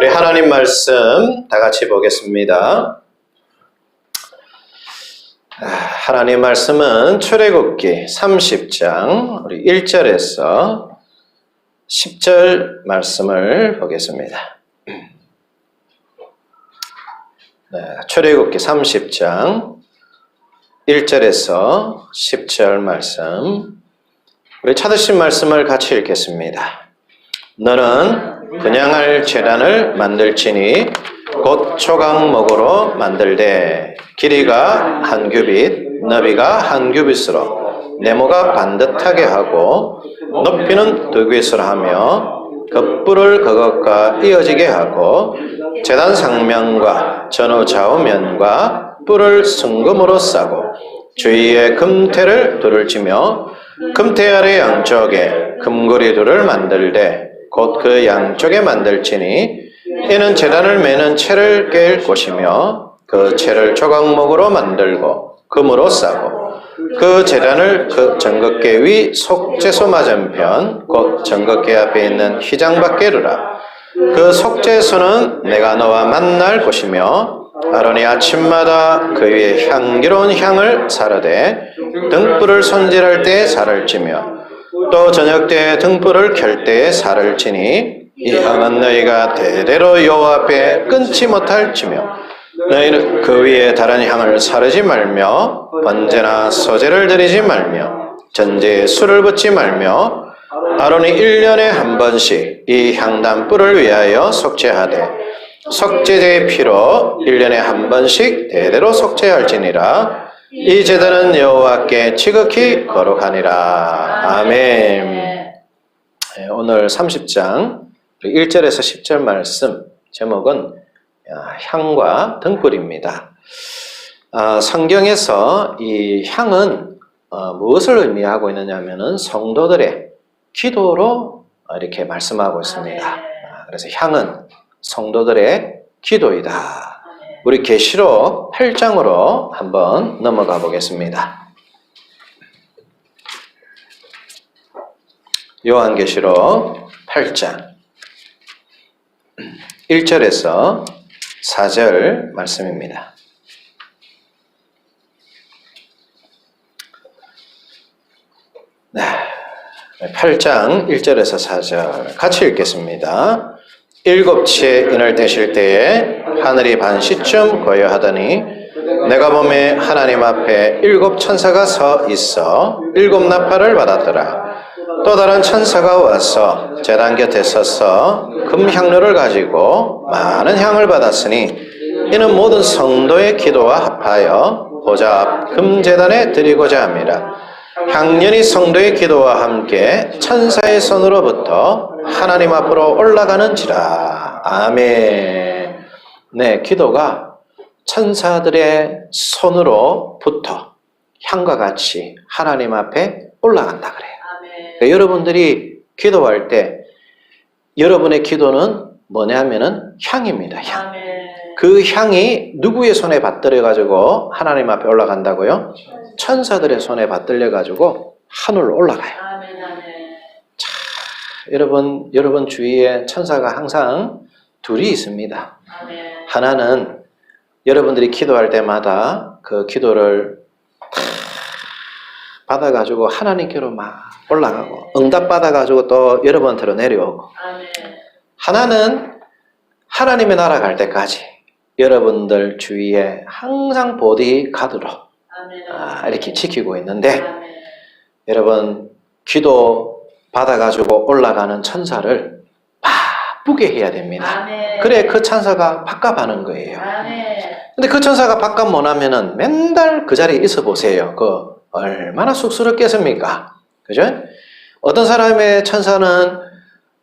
우리 하나님 말씀 다 같이 보겠습니다. 아, 하나님 말씀은 출애굽기 30장 우리 1절에서 10절 말씀을 보겠습니다. 네, 출애굽기 30장 1절에서 10절 말씀 우리 찾으신 말씀을 같이 읽겠습니다. 너는 그냥할 재단을 만들지니 곧 초강목으로 만들되 길이가 한 규빗, 너비가 한 규빗으로 네모가 반듯하게 하고 높이는 두 규빗으로 하며 겉불을 그것과 이어지게 하고 재단 상면과 전후 좌우면과 뿔을 순금으로 싸고 주위에 금태를 둘을 치며 금태 아래 양쪽에 금고리들을 만들되 곧 그 양쪽에 만들지니 이는 재단을 매는 채를 깰 곳이며 그 채를 조각목으로 만들고 금으로 싸고 그 재단을 그 정극계 위 속죄소 맞은편 곧 정극계 앞에 있는 휘장 밖에르라. 그 속죄소는 내가 너와 만날 곳이며 아론이 아침마다 그 위에 향기로운 향을 사르되 등불을 손질할 때 살을 찌며 또 저녁 때 등불을 켤 때에 살을 치니 이 향은 너희가 대대로 여호와 앞에 끊지 못할 지며 너희는 그 위에 다른 향을 사르지 말며 번제나 소제를 드리지 말며 전제에 술을 붓지 말며 아론이 1년에 한 번씩 이 향단불을 위하여 속죄하되 속죄제의 피로 1년에 한 번씩 대대로 속죄할지니라 이 제단은 여호와께 지극히 거룩하니라 아멘 네, 오늘 30장 1절에서 10절 말씀 제목은 아, 향과 등불입니다. 아, 성경에서 이 향은 어, 무엇을 의미하고 있느냐면은 성도들의 기도로 이렇게 말씀하고 있습니다. 아, 그래서 향은 성도들의 기도이다. 우리 계시록 8장으로 한번 넘어가 보겠습니다. 요한계시록 8장 1절에서 4절 말씀입니다. 네. 8장 1절에서 4절 같이 읽겠습니다. 일곱 치의 은을 떼실 때에 하늘이 반 시쯤 고요하더니 내가 봄에 하나님 앞에 일곱 천사가 서 있어 일곱 나팔을 받았더라. 또 다른 천사가 와서 제단 곁에 서서 금 향로를 가지고 많은 향을 받았으니 이는 모든 성도의 기도와 합하여 보좌 앞 금제단에 드리고자 합니다. 향년이 성도의 기도와 함께 천사의 손으로부터 하나님 앞으로 올라가는지라. 아멘. 네, 기도가 천사들의 손으로부터 향과 같이 하나님 앞에 올라간다 그래요. 그러니까 여러분들이 기도할 때 여러분의 기도는 뭐냐면은 향입니다. 향. 그 향이 누구의 손에 받들여 가지고 하나님 앞에 올라간다고요? 천사들의 손에 받들려 가지고 하늘로 올라가요. 자, 여러분 여러분 주위에 천사가 항상 둘이 있습니다. 하나는 여러분들이 기도할 때마다 그 기도를 다 받아가지고 하나님께로 막 올라가고 응답 받아가지고 또 여러분한테로 내려오고 하나는 하나님의 나라 갈 때까지 여러분들 주위에 항상 보디 가드로 아, 이렇게 지키고 있는데 여러분 기도 받아가지고 올라가는 천사를 바쁘게 해야 됩니다. 그래 그 천사가 밥값하는 거예요. 근데 그 천사가 밥값 못하면은 맨날 그 자리에 있어 보세요. 그 얼마나 쑥스럽겠습니까? 그죠? 어떤 사람의 천사는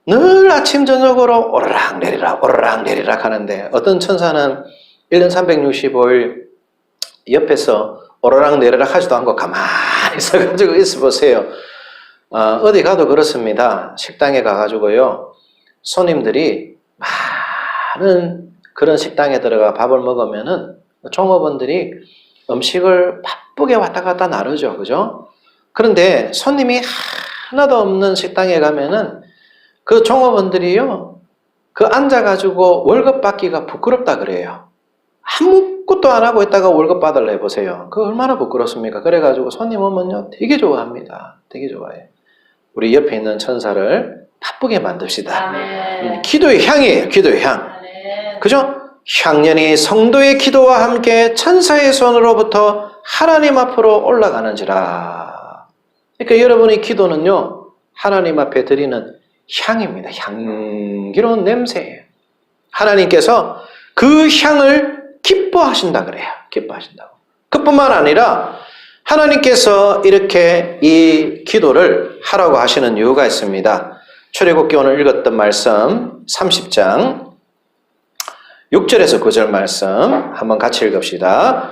늘 아침 저녁으로 오르락 내리락 오르락 내리락 하는데 어떤 천사는 1년 365일 옆에서 오르락 내리락 하지도 않고 가만히 서가지고 있어 보세요. 어, 디 가도 그렇습니다. 식당에 가가지고요. 손님들이 많은 그런 식당에 들어가 밥을 먹으면은 종업원들이 음식을 바쁘게 왔다 갔다 나르죠. 그죠? 그런데 손님이 하나도 없는 식당에 가면은 그 종업원들이요. 그 앉아가지고 월급 받기가 부끄럽다 그래요. 아무것도 안 하고 있다가 월급 받을래 해보세요. 그 얼마나 부끄럽습니까? 그래가지고 손님 오면요 되게 좋아합니다. 되게 좋아해. 우리 옆에 있는 천사를 바쁘게 만듭시다. 아멘. 기도의 향이에요. 기도의 향. 아멘. 그죠? 향년이 성도의 기도와 함께 천사의 손으로부터 하나님 앞으로 올라가는지라. 그러니까 여러분의 기도는요, 하나님 앞에 드리는 향입니다. 향기로운 냄새예요. 하나님께서 그 향을 기뻐하신다 그래요. 기뻐하신다고. 그뿐만 아니라 하나님께서 이렇게 이 기도를 하라고 하시는 이유가 있습니다. 출애굽기 오늘 읽었던 말씀 30장 6절에서 9절 말씀 한번 같이 읽읍시다.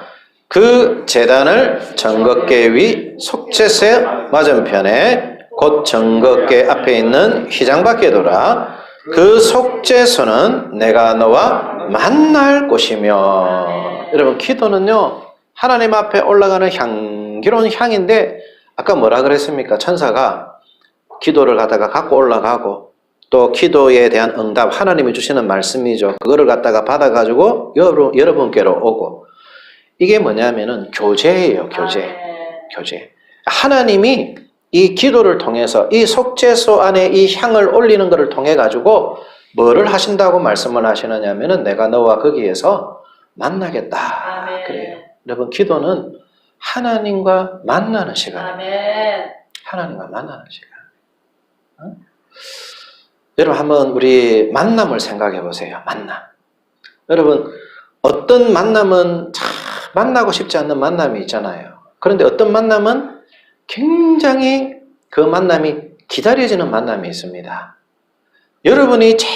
그 재단을 정거계 위 속죄세 맞은편에 곧 정거계 앞에 있는 휘장 밖에 둬라. 그 속죄소는 내가 너와 만날 곳이며 여러분 기도는요 하나님 앞에 올라가는 향기로운 향인데 아까 뭐라 그랬습니까? 천사가 기도를 갖다가 갖고 올라가고 또 기도에 대한 응답 하나님이 주시는 말씀이죠. 그거를 갖다가 받아가지고 여러분, 여러분께로 오고 이게 뭐냐면은 교제예요. 교제. 아멘. 교제. 하나님이 이 기도를 통해서 이 속죄소 안에 이 향을 올리는 것을 통해 가지고 뭐를 하신다고 말씀을 하시느냐면은 내가 너와 거기에서 만나겠다. 아멘. 그래요. 여러분 기도는 하나님과 만나는 시간. 아멘. 하나님과 만나는 시간. 어? 여러분 한번 우리 만남을 생각해 보세요. 만남. 여러분 어떤 만남은 참 만나고 싶지 않는 만남이 있잖아요. 그런데 어떤 만남은 굉장히 그 만남이 기다려지는 만남이 있습니다. 여러분이 제일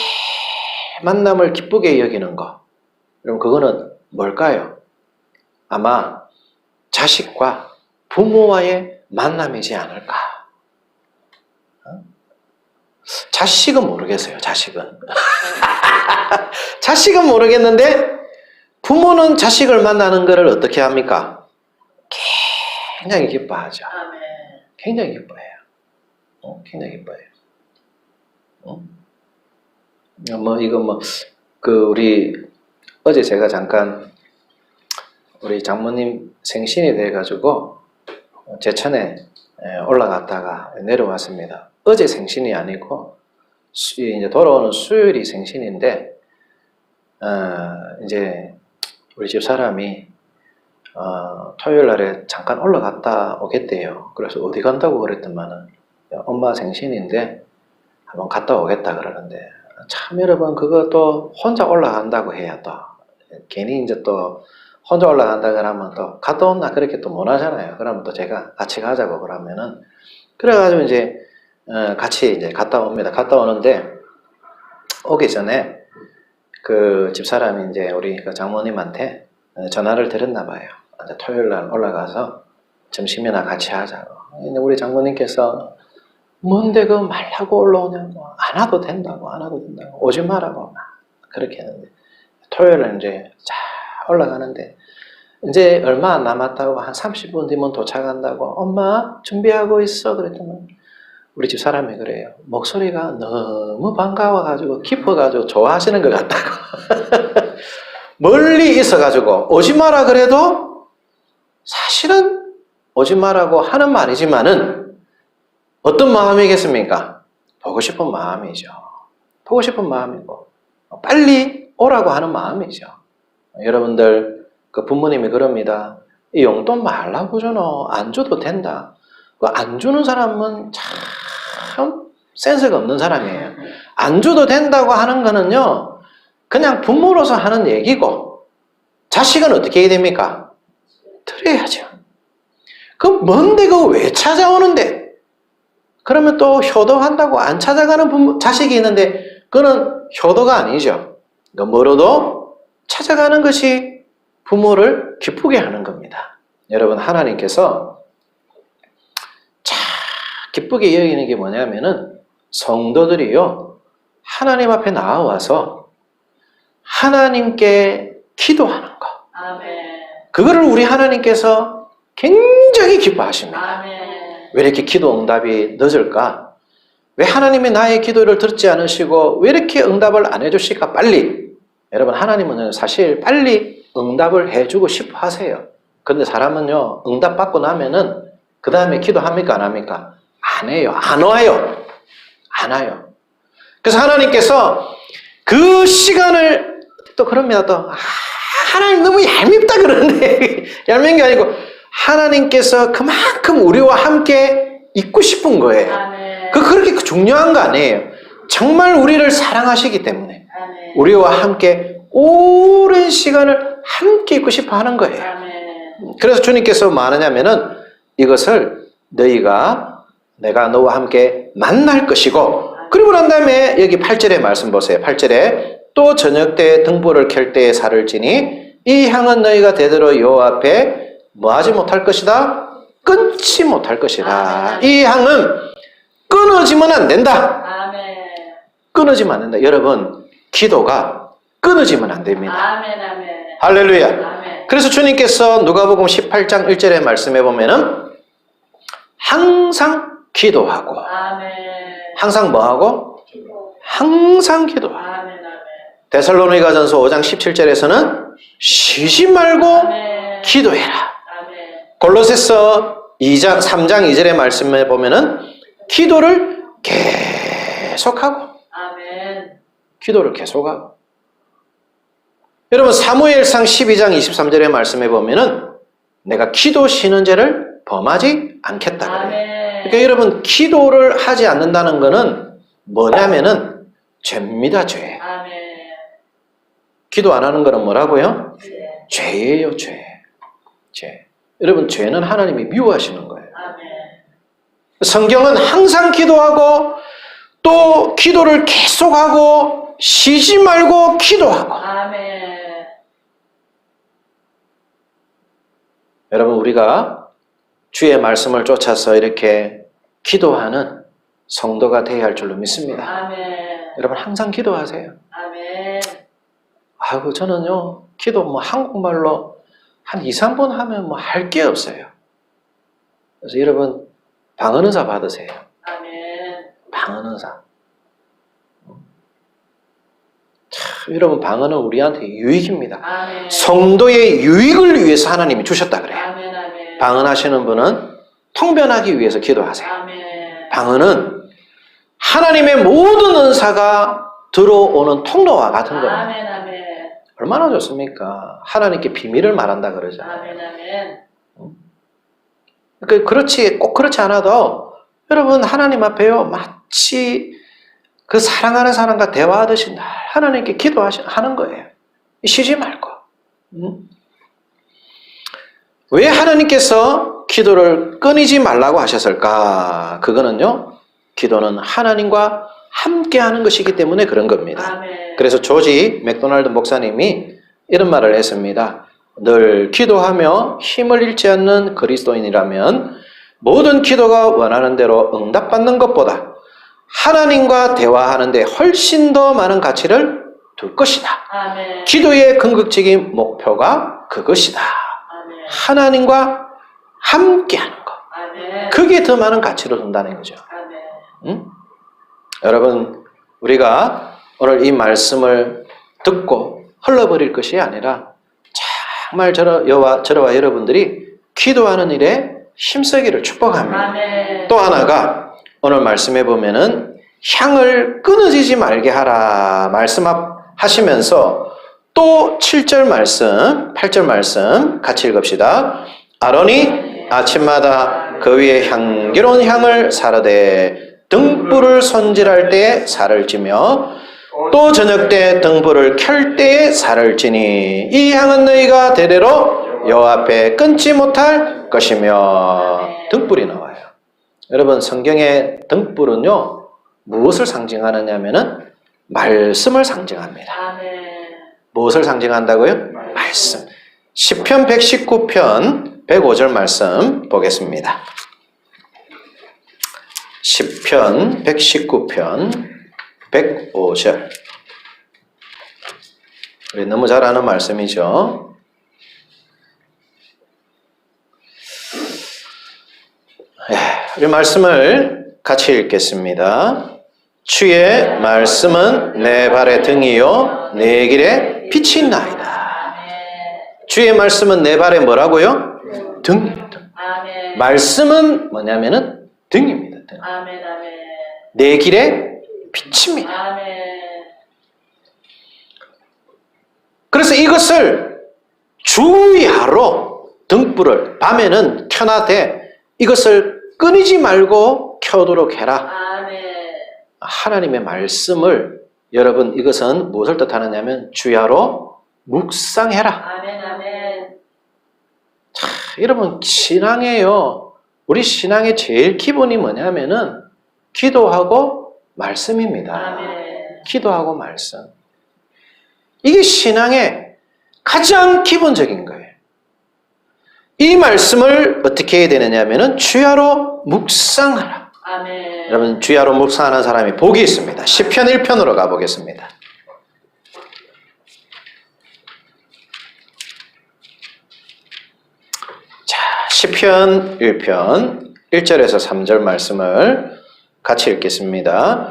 만남을 기쁘게 여기는 거. 여러분 그거는 뭘까요? 아마 자식과 부모와의 만남이지 않을까. 어? 자식은 모르겠어요, 자식은. 자식은 모르겠는데, 부모는 자식을 만나는 것을 어떻게 합니까? 굉장히 기뻐하죠. 굉장히 기뻐해요. 어? 굉장히 기뻐해요. 어? 뭐, 이거 뭐, 그, 우리, 어제 제가 잠깐, 우리 장모님 생신이 돼 가지고, 제천에 예, 올라갔다가 내려왔습니다. 어제 생신이 아니고, 수, 이제 돌아오는 수요일이 생신인데, 어, 이제, 우리 집 사람이, 어, 토요일 날에 잠깐 올라갔다 오겠대요. 그래서 어디 간다고 그랬더만은 야, 엄마 생신인데 한번 갔다 오겠다 그러는데 참 여러분 그거 또 혼자 올라간다고 해야 또 괜히 이제 또 혼자 올라간다 그러면 또 갔다 온나 그렇게 또 못하잖아요. 그러면 또 제가 같이 가자고 그러면은 그래가지고 이제 어, 같이 이제 갔다 옵니다. 갔다 오는데 오기 전에 그 집사람이 이제 우리 그 장모님한테 어, 전화를 드렸나 봐요. 토요일 날 올라가서 점심이나 같이 하자고. 우리 장모님께서 뭔데 그 말하고 올라오냐고. 안 와도 된다고 안 와도 된다고. 오지 말라고 막 그렇게 했는데. 토요일 날 이제 자 올라가는데 이제 얼마 안 남았다고 한 30분 뒤면 도착한다고. 엄마 준비하고 있어. 그랬더니 우리 집 사람이 그래요. 목소리가 너무 반가워가지고 기뻐가지고 좋아하시는 것 같다고. 멀리 있어가지고 오지 마라 그래도 사실은 오지 마라고 하는 말이지만은 어떤 마음이겠습니까? 보고 싶은 마음이죠. 보고 싶은 마음이고 빨리 오라고 하는 마음이죠. 여러분들 그 부모님이 그럽니다. 이 용돈 말라고 주노 안 줘도 된다. 그 안 주는 사람은 참 센스가 없는 사람이에요. 안 줘도 된다고 하는 거는요. 그냥 부모로서 하는 얘기고 자식은 어떻게 해야 됩니까? 드려야죠. 그 뭔데 그거 왜 찾아오는데? 그러면 또 효도한다고 안 찾아가는 부모, 자식이 있는데 그는 효도가 아니죠. 그 뭐로도 찾아가는 것이 부모를 기쁘게 하는 겁니다. 여러분 하나님께서 참 기쁘게 여기는 게 뭐냐면은 성도들이요 하나님 앞에 나와서 하나님께 기도하는 거. 아멘. 그거를 우리 하나님께서 굉장히 기뻐하십니다. 아멘. 왜 이렇게 기도 응답이 늦을까? 왜 하나님이 나의 기도를 듣지 않으시고 왜 이렇게 응답을 안 해주실까? 빨리. 여러분, 하나님은 사실 빨리 응답을 해주고 싶어 하세요. 근데 사람은요, 응답 받고 나면은 그 다음에 기도합니까? 안 합니까? 안 해요. 안 와요. 안 와요. 그래서 하나님께서 그 시간을 또 그럽니다. 또 아, 하나님 너무 얄밉다 그러는데 얄미운 게 아니고 하나님께서 그만큼 우리와 함께 있고 싶은 거예요. 그 그렇게 중요한 거 아니에요. 정말 우리를 사랑하시기 때문에. 우리와 함께 오랜 시간을 함께 있고 싶어 하는 거예요. 그래서 주님께서 뭐 하느냐면은 이것을 너희가 내가 너와 함께 만날 것이고 그리고 난 다음에 여기 8절의 말씀 보세요. 8절에 또 저녁 때 등불을 켤 때에 살을 지니 이 향은 너희가 대대로 여호와 앞에 뭐하지 못할 것이다. 끊지 못할 것이다. 이 향은 끊어지면 안 된다. 아멘. 끊어지면 안 된다. 여러분, 기도가 끊어지면 안 됩니다. 아멘. 아멘. 할렐루야. 아멘. 그래서 주님께서 누가복음 18장 1절에 말씀해 보면은 항상 기도하고 아멘. 항상 뭐 하고 항상 기도하고 아멘. 아멘. 데살로니가전서 5장 17절에서는 쉬지 말고 아멘. 기도해라. 골로새서 2장 3장 2절의 말씀에 보면은 기도를 계속하고 아멘. 기도를 계속하고 여러분 사무엘상 12장 23절의 말씀에 보면은 내가 기도 쉬는 죄를 범하지 않겠다 그래요. 그러니까 여러분 기도를 하지 않는다는 것은 뭐냐면은 죄입니다 죄. 아멘. 기도 안 하는 거는 뭐라고요? 네. 죄예요 죄. 죄. 여러분 죄는 하나님이 미워하시는 거예요. 성경은 항상 기도하고 또 기도를 계속하고 쉬지 말고 기도하고 아멘. 여러분 우리가 주의 말씀을 쫓아서 이렇게 기도하는 성도가 되어야 할 줄로 믿습니다. 아멘. 여러분 항상 기도하세요. 아멘. 아이고 저는요 기도 뭐 한국말로 한 2, 3번 하면 뭐 할 게 없어요. 그래서 여러분 방언은사 받으세요. 아멘. 방언은사. 참, 여러분 방언은 우리한테 유익입니다. 아멘. 성도의 유익을 위해서 하나님이 주셨다 그래요. 아멘. 아멘. 방언하시는 분은 통변하기 위해서 기도하세요. 아멘. 방언은 하나님의 모든 은사가 들어오는 통로와 같은 겁니다. 아멘. 아멘. 얼마나 좋습니까? 하나님께 비밀을 말한다 그러잖아요. 아멘. 그 그렇지 꼭 그렇지 않아도 여러분 하나님 앞에요 마치 그 사랑하는 사람과 대화하듯이 날 하나님께 기도하는 거예요. 쉬지 말고. 음? 왜 하나님께서 기도를 끊이지 말라고 하셨을까? 그거는요, 기도는 하나님과 함께 하는 것이기 때문에 그런 겁니다. 그래서 조지 맥도날드 목사님이 이런 말을 했습니다. 늘 기도하며 힘을 잃지 않는 그리스도인이라면 모든 기도가 원하는 대로 응답받는 것보다 하나님과 대화하는데 훨씬 더 많은 가치를 둘 것이다. 아멘. 기도의 궁극적인 목표가 그것이다. 아멘. 하나님과 함께하는 것. 아멘. 그게 더 많은 가치를 둔다는 거죠. 아멘. 응? 여러분, 우리가 오늘 이 말씀을 듣고 흘러버릴 것이 아니라 정말 저러, 여와, 저와 여러분들이 기도하는 일에 힘쓰기를 축복합니다. 아멘. 또 하나가 오늘 말씀해 보면은 향을 끊어지지 말게 하라 말씀하시면서 또 7절 말씀, 8절 말씀 같이 읽읍시다. 아론이 아침마다 그 위에 향기로운 향을 사르되 등불을 손질할 때에 살을 찌며 또 저녁 때 등불을 켤 때에 살을 찌니 이 향은 너희가 대대로 여호와 앞에 끊지 못할 것이며 등불이 나와요. 여러분 성경의 등불은요 무엇을 상징하느냐면은 말씀을 상징합니다. 무엇을 상징한다고요? 말씀. 시편 119편 105절 말씀 보겠습니다. 시편 119편 105절. 우리 너무 잘 아는 말씀이죠. 예, 우리 말씀을 같이 읽겠습니다. 주의 말씀은 내 발의 등이요 내 길에 빛이 나이다. 주의 말씀은 내 발에 뭐라고요? 등. 아멘. 말씀은 뭐냐면은 등입니다. 등. 아멘. 아멘. 내 길에 빛입니다. 아멘. 그래서 이것을 주야로 등불을 밤에는 켜놔대 이것을 끊이지 말고 켜도록 해라. 아멘. 하나님의 말씀을 여러분 이것은 무엇을 뜻하느냐면 주야로 묵상해라. 아멘. 아멘. 여러분 신앙이에요. 우리 신앙의 제일 기본이 뭐냐면은 기도하고 말씀입니다. 아멘. 기도하고 말씀. 이게 신앙의 가장 기본적인 거예요. 이 말씀을 어떻게 해야 되느냐 하면은 주야로 묵상하라. 아멘. 여러분 주야로 묵상하는 사람이 복이 있습니다. 시편 1편으로 가보겠습니다. 자, 시편 1편 1절에서 3절 말씀을 같이 읽겠습니다.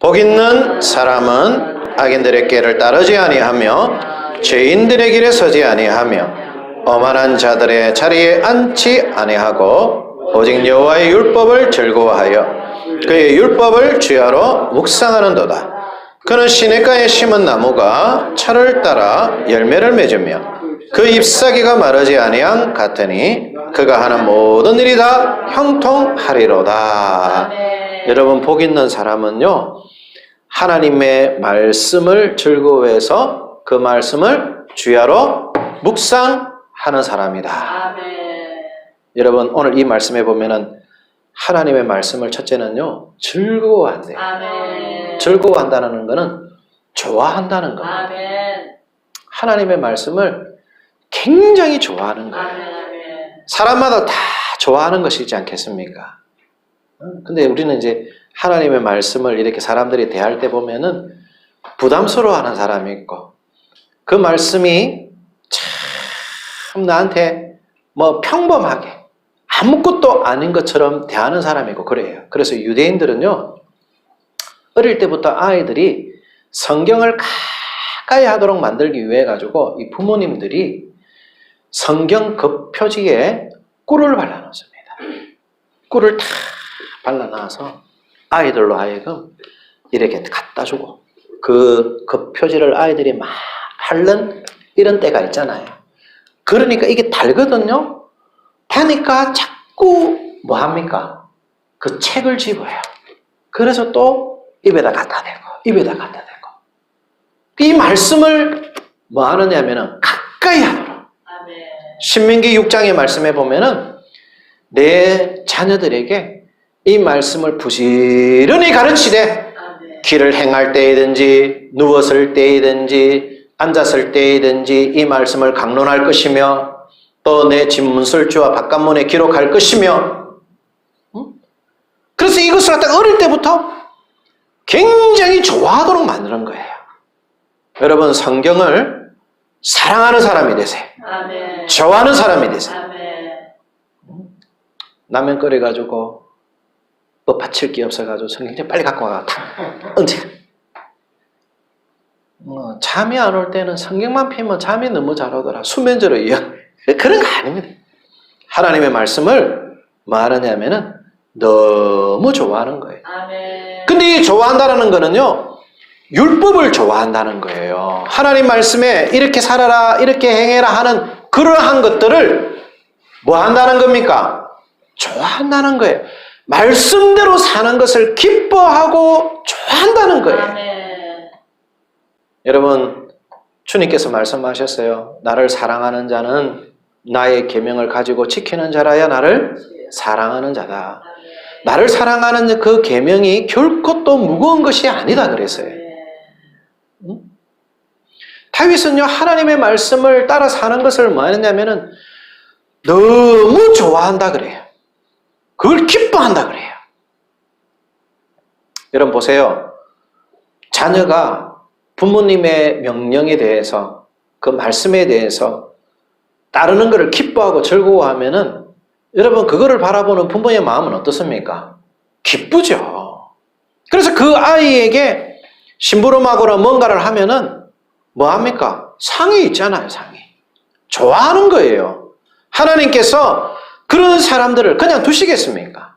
복 있는 사람은 악인들의 길을 따르지 아니하며 죄인들의 길에 서지 아니하며 어만한 자들의 자리에 앉지 아니하고 오직 여호와의 율법을 즐거워하여 그의 율법을 주야로 묵상하는도다. 그는 시냇가에 심은 나무가 철을 따라 열매를 맺으며 그 잎사귀가 마르지 아니함 같으니 그가 하는 모든 일이 다 형통하리로다. 아멘. 여러분 복 있는 사람은요 하나님의 말씀을 즐거워해서 그 말씀을 주야로 묵상하는 사람이다. 아멘. 여러분 오늘 이 말씀에 보면은 하나님의 말씀을 첫째는요 즐거워한대요. 아멘. 즐거워한다는 것은 좋아한다는 겁니다. 아멘. 하나님의 말씀을 굉장히 좋아하는 거예요. 아멘. 사람마다 다 좋아하는 것이지 않겠습니까? 어? 근데 우리는 이제 하나님의 말씀을 이렇게 사람들이 대할 때 보면은 부담스러워하는 사람이 있고 그 말씀이 참 나한테 뭐 평범하게 아무것도 아닌 것처럼 대하는 사람이 있고 그래요. 그래서 유대인들은요 어릴 때부터 아이들이 성경을 가까이 하도록 만들기 위해 가지고 이 부모님들이 성경 겉표지에 꿀을 발라놓습니다. 꿀을 다 발라놔서 아이들로 하여금 이렇게 갖다 주고 그 겉표지를 아이들이 막 핥는 이런 때가 있잖아요. 그러니까 이게 달거든요. 다니까 자꾸 뭐 합니까? 그 책을 집어요. 그래서 또 입에다 갖다 대고 입에다 갖다 대고 이 말씀을 뭐 하느냐면은 가까이 하도록 아멘. 신명기 6장의 말씀에 보면은 내 자녀들에게 이 말씀을 부지런히 가르치되 아멘. 길을 행할 때이든지 누웠을 때이든지 앉았을 때이든지 이 말씀을 강론할 것이며 또 내 집문 설주와 바깥문에 기록할 것이며 응? 그래서 이것을 갖다 어릴 때부터 굉장히 좋아하도록 만드는 거예요. 여러분 성경을 사랑하는 사람이 되세요. 아멘. 좋아하는 사람이 되세요. 아멘. 라면 끓여가지고 뭐 받칠 게 없어가지고 성경책 빨리 갖고 와가 다 얹혀. 어, 잠이 안 올 때는 성경만 피면 잠이 너무 잘 오더라. 수면제로 이어. 그런 거 아닙니다. 하나님의 말씀을 뭐 하느냐면은 너무 좋아하는 거예요. 근데 이 좋아한다는 거는요, 율법을 좋아한다는 거예요. 하나님 말씀에 이렇게 살아라, 이렇게 행해라 하는 그러한 것들을 뭐 한다는 겁니까? 좋아한다는 거예요. 말씀대로 사는 것을 기뻐하고 좋아한다는 거예요. 아멘. 여러분, 주님께서 말씀하셨어요. 나를 사랑하는 자는 나의 계명을 가지고 지키는 자라야 나를 사랑하는 자다. 나를 사랑하는 그 계명이 결코 또 무거운 것이 아니다 그랬어요. 아멘. 다윗은요 하나님의 말씀을 따라 사는 것을 뭐 하느냐면은 너무 좋아한다 그래요. 그걸 기뻐한다 그래요. 여러분 보세요. 자녀가 부모님의 명령에 대해서 그 말씀에 대해서 따르는 것을 기뻐하고 즐거워하면은 여러분 그거를 바라보는 부모의 마음은 어떻습니까? 기쁘죠. 그래서 그 아이에게 심부름하거나 뭔가를 하면은 뭐 합니까? 상이 있잖아요, 상이. 좋아하는 거예요. 하나님께서 그런 사람들을 그냥 두시겠습니까?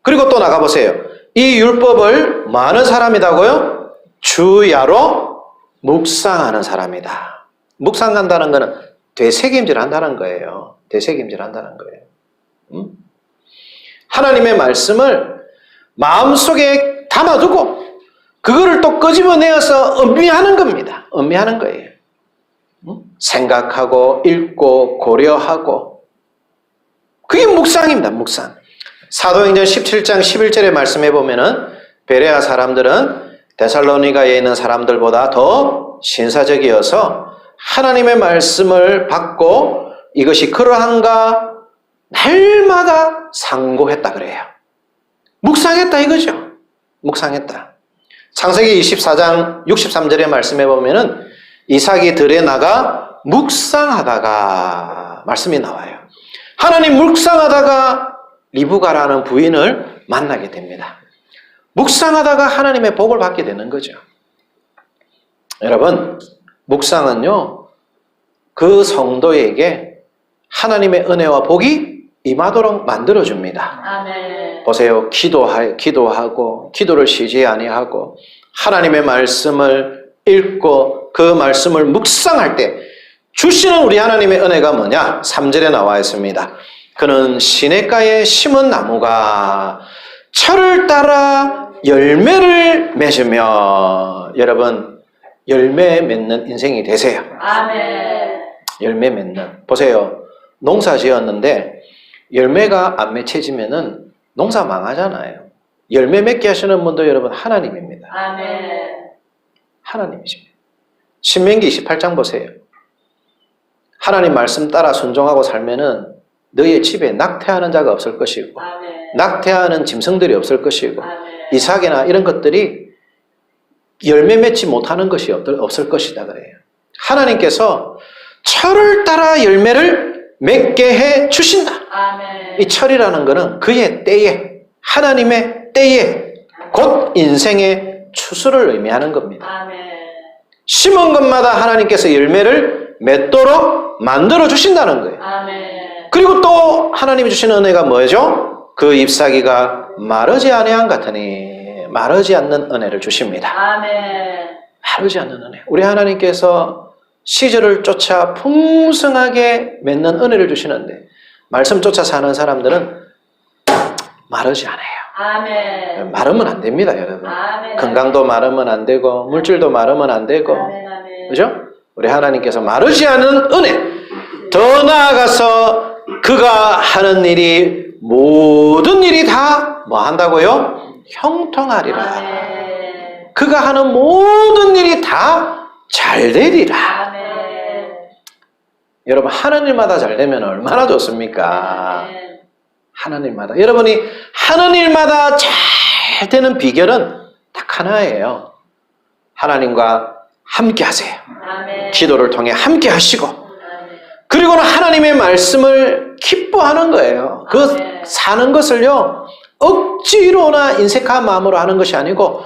그리고 또 나가 보세요. 이 율법을 많은 사람이다고요? 주야로 묵상하는 사람이다. 묵상한다는 것은 되새김질 한다는 거예요. 되새김질 한다는 거예요. 음? 하나님의 말씀을 마음속에 담아두고 그거를 또 끄집어내어서 음미하는 겁니다. 음미하는 거예요. 음? 생각하고 읽고 고려하고 그게 묵상입니다. 묵상. 사도행전 17장 11절의 말씀해 보면은 베레아 사람들은 데살로니가에 있는 사람들보다 더 신사적이어서 하나님의 말씀을 받고 이것이 그러한가 날마다 상고했다 그래요. 묵상했다 이거죠. 묵상했다. 창세기 24장 63절의 말씀해 보면은 이삭이 들에 나가 묵상하다가 말씀이 나와요. 하나님 묵상하다가 리브가라는 부인을 만나게 됩니다. 묵상하다가 하나님의 복을 받게 되는 거죠. 여러분, 묵상은요, 그 성도에게 하나님의 은혜와 복이 임하도록 만들어줍니다. 아멘. 보세요. 기도하, 기도하고, 기도를 쉬지 아니하고, 하나님의 말씀을 읽고, 그 말씀을 묵상할 때, 주시는 우리 하나님의 은혜가 뭐냐? 3절에 나와 있습니다. 그는 시냇가에 심은 나무가 철을 따라 열매를 맺으며, 여러분, 열매 맺는 인생이 되세요. 아멘. 열매 맺는. 보세요. 농사 지었는데 열매가 안 맺혀지면은 농사 망하잖아요. 열매 맺게 하시는 분도 여러분 하나님입니다. 아멘. 하나님이십니다. 신명기 28장 보세요. 하나님 말씀 따라 순종하고 살면은 너의 집에 낙태하는 자가 없을 것이고 아멘. 낙태하는 짐승들이 없을 것이고 아멘. 이삭이나 이런 것들이 열매 맺지 못하는 것이 없- 없을 것이다 그래요. 하나님께서 철을 따라 열매를 맺게 해 주신다. 아멘. 이 철이라는 것은 그의 때에 하나님의 때에 곧 인생의 추수를 의미하는 겁니다. 아멘. 심은 것마다 하나님께서 열매를 맺도록 만들어 주신다는 거예요. 아멘. 그리고 또 하나님이 주시는 은혜가 뭐죠? 그 잎사귀가 마르지 아니한 같으니 마르지 않는 은혜를 주십니다. 아멘. 마르지 않는 은혜. 우리 하나님께서 시절을 쫓아 풍성하게 맺는 은혜를 주시는데 말씀 쫓아 사는 사람들은 마르지 않아요. 아멘. 마르면 안 됩니다, 여러분. 아멘. 건강도 마르면 안 되고 물질도 마르면 안 되고 아멘. 아멘. 그죠? 우리 하나님께서 마르지 않은 은혜. 더 나아가서 그가 하는 일이 모든 일이 다 뭐 한다고요? 형통하리라. 아멘. 그가 하는 모든 일이 다 잘 되리라. 아멘. 여러분 하는 일마다 잘 되면 얼마나 좋습니까? 아멘. 하는 일마다 여러분이 하는 일마다 잘 되는 비결은 딱 하나예요. 하나님과 함께 하세요. 아멘. 기도를 통해 함께 하시고 아멘. 그리고는 하나님의 말씀을 기뻐하는 거예요. 그 아멘. 사는 것을요, 억지로나 인색한 마음으로 하는 것이 아니고,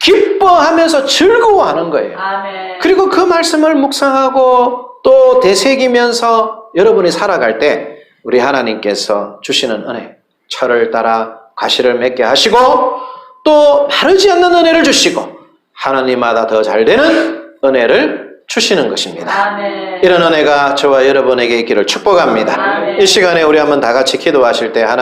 기뻐하면서 즐거워하는 거예요. 아멘. 그리고 그 말씀을 묵상하고 또 되새기면서 여러분이 살아갈 때, 우리 하나님께서 주시는 은혜, 철을 따라 가시를 맺게 하시고, 또 마르지 않는 은혜를 주시고, 하나님마다 더 잘 되는 은혜를 주시는 것입니다. 아멘. 이런 은혜가 저와 여러분에게 있기를 축복합니다. 아멘. 이 시간에 우리 한번 다 같이 기도하실 때 하나